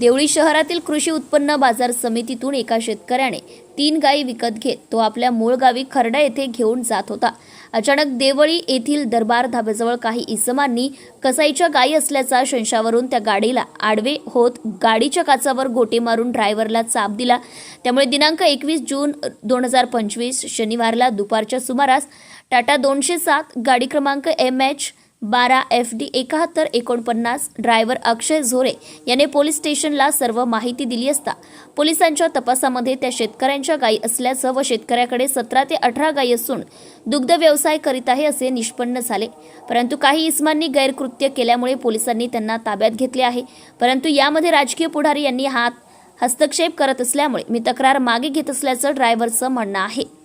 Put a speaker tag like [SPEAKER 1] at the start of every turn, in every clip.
[SPEAKER 1] देवळी शहरातील कृषी उत्पन्न बाजार समितीतून एका शेतकऱ्याने तीन गायी विकत घेत तो आपल्या मूळ गावी खर्डा येथे घेऊन जात होता. अचानक देवळी येथील दरबार धाब्याजवळ काही इसमांनी कसाईच्या गायी असल्याचा संशयावरून त्या गाडीला आडवे होत गाडीच्या काचावर गोटे मारून ड्रायव्हरला चाप दिला. त्यामुळे दिनांक एकवीस जून दोन हजार पंचवीस शनिवारला दुपारच्या सुमारास टाटा दोनशे सात गाडी क्रमांक एम एच बारा एफ डी एकाहत्तर एकोणपन्नास ड्रायव्हर अक्षय झोरे याने पोलीस स्टेशनला सर्व माहिती दिली असता. पोलिसांच्या तपासामध्ये त्या शेतकऱ्यांच्या गायी असल्याचं व शेतकऱ्याकडे सतरा ते अठरा गायी असून दुग्ध व्यवसाय करीत आहे असे निष्पन्न झाले. परंतु काही इस्मांनी गैरकृत्य केल्यामुळे पोलिसांनी त्यांना ताब्यात घेतले आहे. परंतु यामध्ये राजकीय पुढारी यांनी हात हस्तक्षेप करत असल्यामुळे मी तक्रार मागे घेत असल्याचं ड्रायव्हरचं म्हणणं आहे.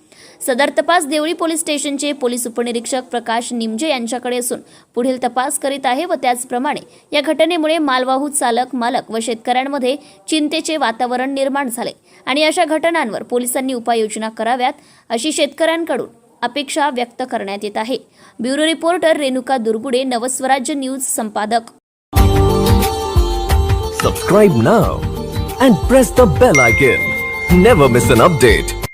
[SPEAKER 1] सदर तपास देवळी पोलीस स्टेशनचे पोलीस उपनिरीक्षक प्रकाश निमजे यांच्याकडे असून पुढील तपास करीत आहे व त्याचप्रमाणे या घटनेमुळे मालवाहू चालक मालक व शेतकऱ्यांमध्ये चिंतेचे वातावरण निर्माण झाले आणि अशा घटनांवर पोलिसांनी उपाययोजना कराव्यात अशी शेतकऱ्यांकडून अपेक्षा व्यक्त करण्यात येत आहे. Bureau reporter Renuka Durgude Navswarajya news संपादक.
[SPEAKER 2] Subscribe now and press the bell icon never miss an update